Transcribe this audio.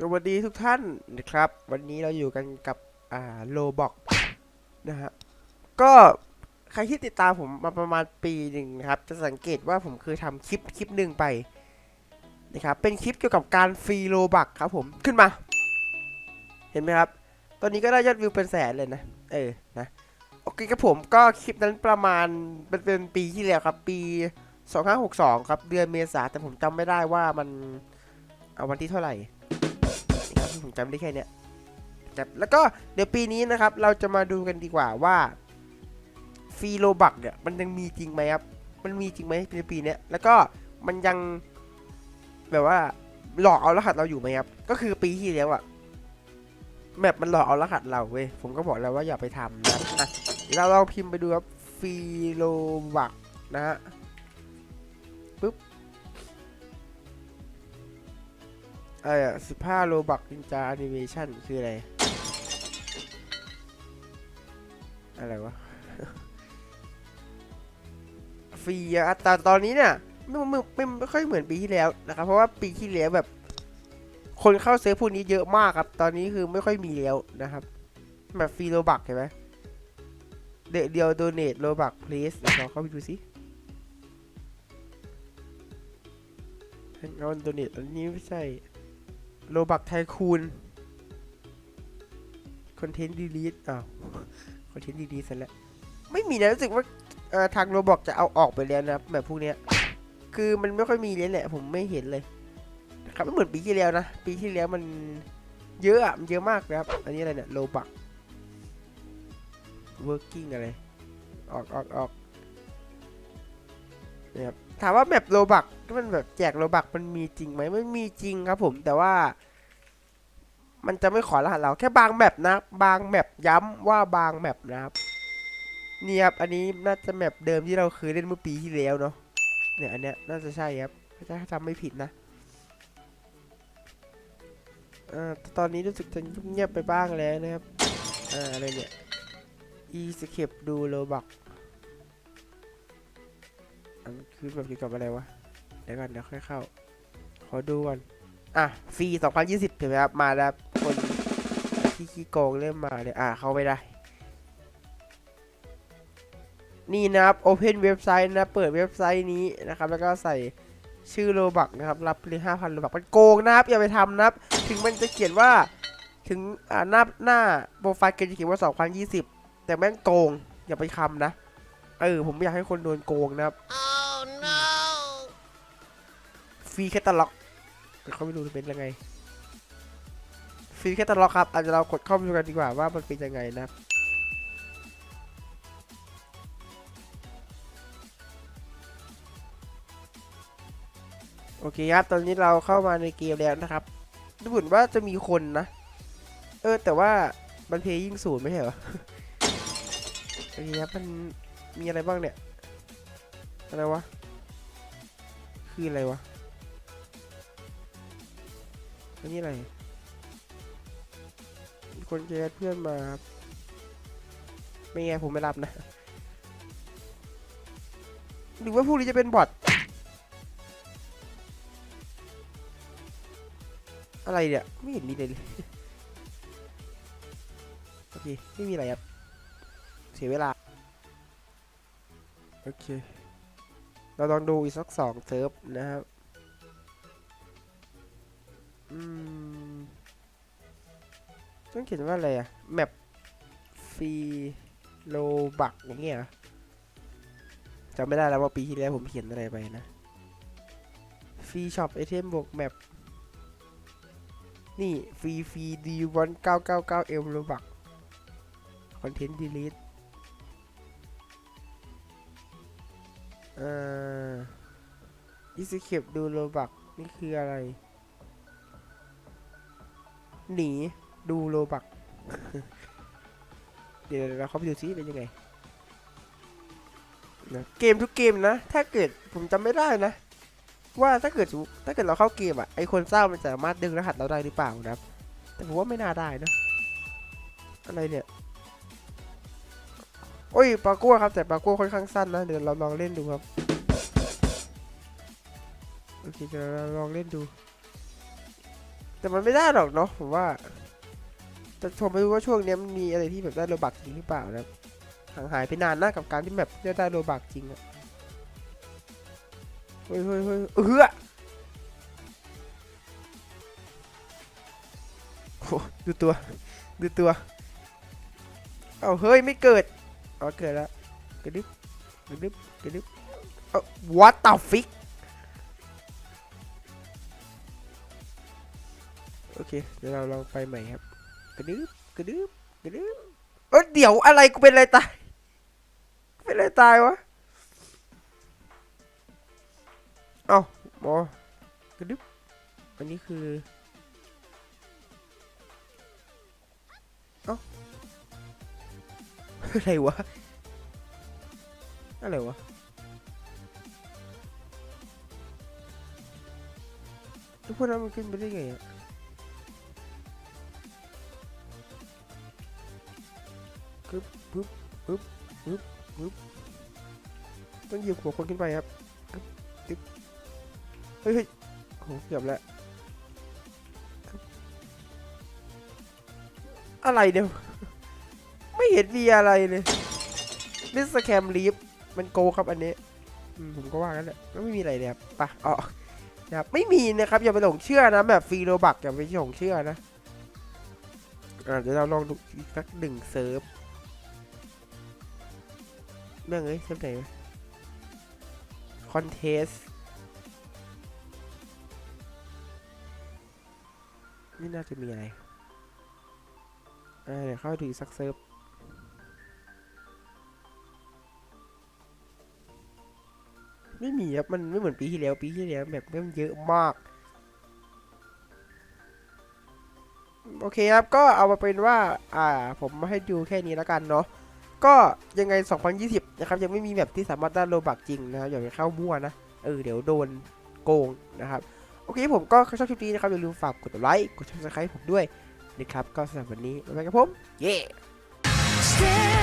สวัสดีทุกท่านนะครับ วันนี้เราอยู่กันกับอ่าโลบอกนะฮะก็ใครที่ติดตามผมมาประมาณปีหนึ่งนะครับ จะสังเกตว่าผมเคยทำคลิปคลิปหนึ่งไปนะครับเป็นคลิปเกี่ยวกับการฟรีโลบักครับผมขึ้นมา เห็นไหมครับ ตอนนี้ก็ได้ยอดวิวเป็นแสนเลยนะ เออนะโอเคครับผมก็คลิปนั้นประมาณเป็นเป็นปีที่แล้วครับ ปี 2562 ครับ เดือนเมษาแต่ผมจำไม่ได้ว่ามันเอาวันที่เท่าไหร่ ผมจำได้แค่เนี้ยครับแล้วก็เดี๋ยวปีนี้นะครับ เราจะมาดูกันดีกว่าว่าฟรีโลบักเนี่ยมันยังมีจริงไหมครับ มันมีจริงไหมในปีนี้แล้วก็มันยังแบบว่าหลอกเอารหัสเราอยู่ไหมครับ ก็คือปีที่แล้วอะแมปมันหลอกเอารหัสเราเว้ย ผมก็บอกแล้วว่าอย่าไปทำนะเดี๋ยวเราลองพิมพ์ไปดูครับฟรีโลบักนะฮะ อะไรอะสิบห้าโลบักนินจาแอนิเมชันคืออะไร อะไรวะ ฟรีอะแต่ตอนนี้เนี่ยไม่ไม่ไม่ไม่ค่อยเหมือนปีที่แล้วนะครับ เพราะว่าปีที่แล้วแบบ คนเข้าเซิร์ฟพวกนี้เยอะมากครับ ตอนนี้คือไม่ค่อยมีแล้วนะครับ แบบฟรีโลบักเห็นไหมเดเดียวโดเนทโลบักเพลสเราเข้าไปดูสิเอาโดเนทอันนี้ไม่ใช่ โลบักไทคูนคอนเทนต์ดีลีทอ้าวคอนเทนต์ดีลีทเสร็จแล้ว ไม่มีนะรู้สึกว่าทางโรบอกจะเอาออกไปแล้วนะแบบพวกเนี้ย คือมันไม่ค่อยมีเลยแหละ ผมไม่เห็นเลยนะครับไม่เหมือนปีที่แล้วนะ ปีที่แล้วมันเยอะอะมันเยอะมากนะครับ อันนี้อะไรเนี่ยโลบัก working อะไร ออกออกออกนะครับ ถามว่าแบบโลบักที่มันแบบแจกโลบักมันมีจริงไหมมันมีจริงครับผมแต่ว่า มันจะไม่ขอรหัสเราแค่บางแมปนะ บางแมปย้ำว่าบางแมปนะครับนี่ครับอันนี้น่าจะแมปเดิมที่เราเคยเล่นเมื่อปีที่แล้วเนาะเนี่ยอันเนี้ยน่าจะใช่ครับถ้าจำไม่ผิดนะเอ่อตอนนี้รู้สึกจะเงียบไปบ้างแล้วนะครับอ่าอะไรเนี่ย e s c a p e ดูโลบัก คือแบบเกี่ยวกับอะไรวะ เดี๋ยวก่อนเดี๋ยวค่อยเข้า ขอดูก่อน อะฟรี2020ถูกไหมครับ มาแล้วคนที่ขี้โกงเริ่มมาเลยอะ เข้าไปได้ นี่นะครับ Open เว็บไซต์นะ เปิดเว็บไซต์นี้นะครับ แล้วก็ใส่ชื่อโลบักนะครับ รับเลย5,000โลบักมันโกงนะครับ อย่าไปทำนะครับ ถึงมันจะเขียนว่า ถึง อ่า หน้า หน้าโปรไฟล์เกมจะเขียนว่า 2020 แต่แม่งโกง อย่าไปทำนะ เออ ผมไม่อยากให้คนโดนโกงนะครับ Oh no! ฟรีแคตตาล็อกแต่เขาไม่รู้จะเป็นยังไง ฟรีแคตตาล็อกครับอาจจะเรากดเข้าไปดูกันดีกว่าว่ามันเป็นยังไงนะครับโอเคครับ ตอนนี้เราเข้ามาในเกมแล้วนะครับดูเหมือนว่าจะมีคนนะ เออ แต่ว่ามันเพย์ยิ่งศูนย์ไม่ใช่เหรอ โอเคครับ มัน มีอะไรบ้างเนี่ย อะไรวะ คืออะไรวะอันนี้อะไร คนแชร์เพื่อนมาครับ ไม่ไงผมไม่รับนะ หรือว่าพวกนี้จะเป็นบอทอะไรเนี่ย ไม่เห็นมีเลยโอเค ไม่มีอะไรครับ เสียเวลา โอเค เราลองดูอีกสักสองเซิร์ฟนะครับอืมต้องเขียนว่าอะไรอะแมปฟรีโลบักอย่างเงี้ยจำไม่ได้แล้วว่าปีที่แล้วผมเขียนอะไรไปนะฟรีช็อปไอเทมบวกแมปนี่ ฟรีฟรีดีวันเก้าเก้าเก้าเอ็มโลบักคอนเทนต์ดีลิท เอ่ออิสเคปดูโลบักนี่คืออะไร หนีดูโลบัก เดี๋ยวเราเข้าไปดูซิเป็นยังไงนะเกมทุกเกมนะ ถ้าเกิดผมจำไม่ได้นะ ว่าถ้าเกิดถ้าเกิดเราเข้าเกมอะไอคนเศร้ามันสามารถดึงรหัสเราได้หรือเปล่านะครับ แต่ผมว่าไม่น่าได้นะอะไรเนี่ย โอ้ยปากัวครับแต่ปากัวค่อนข้างสั้นนะเดี๋ยวเราลองเล่นดูครับโอเคเดี๋ยวเราลองเล่นดู แต่มันไม่ได้หรอกเนาะผมว่าแต่ผมไม่รู้ว่าช่วงนี้มันมีอะไรที่แบบได้โลบักจริงหรือเปล่านะห่างหายไปนานนะกับการที่แบบได้ได้โลบักจริงอะเฮ้ยเฮ้ยเฮ้ยเออโอ้ดูตัว ดูตัว เอาเฮ้ย ไม่เกิด อ๋อเกิดแล้วกระดึบกระดึบกระดึบเอ้า what the fuck โอเค เดี๋ยวเราลองไปใหม่ครับ กระดึบกระดึบกระดึบเอ้ยเดี๋ยวอะไรกูเป็นอะไรตาย เป็นอะไรตายวะ เอ้าหมอกระดึบอันนี้คือ อะไรวะ อะไรวะแล้วพวกนั้นมันขึ้นไปได้ไงอะปึ๊บปึ๊บปึ๊บปึ๊บปึ๊บต้องเหยียบหัวคนขึ้นไปครับปึ๊บปึ๊บเฮ้ยโหเกือบแล้ว อะไรเนี่ยไม่ เห็นมีอะไรเลยมิสแคมลีฟมันโกครับอันนี้ผมก็ว่ากันแหละก็ไม่มีอะไรเลยครับปะอ๋อนะครับไม่มีนะครับอย่าไปหลงเชื่อนะแบบฟรีโรบักอย่าไปหลงเชื่อนะอ่าเดี๋ยวเราลองดูอีกสักหนึ่งเซิร์ฟเรื่องเอ้ยเซิร์ฟไหนคอนเทสไม่น่าจะมีอะไรเดี๋ยวเข้าดูสักเซิร์ฟ ไม่มีครับ มันไม่เหมือนปีที่แล้ว ปีที่แล้วแบบมันเยอะมาก โอเคครับ ก็เอามาเป็นว่า อ่า ผมมาให้ดูแค่นี้แล้วกันเนาะ ก็ยังไง 2020 นะครับ ยังไม่มีแบบที่สามารถได้โลบักจริงนะครับ อย่าไปเข้ามั่วนะ เออ เดี๋ยวโดนโกงนะครับ โอเค ผมก็ชอบคลิปนี้นะครับ อย่าลืมฝากกดไลค์ กด subscribe ผมด้วยนะครับ ก็สำหรับวันนี้บ๊ายบายครับผม เย้ Stay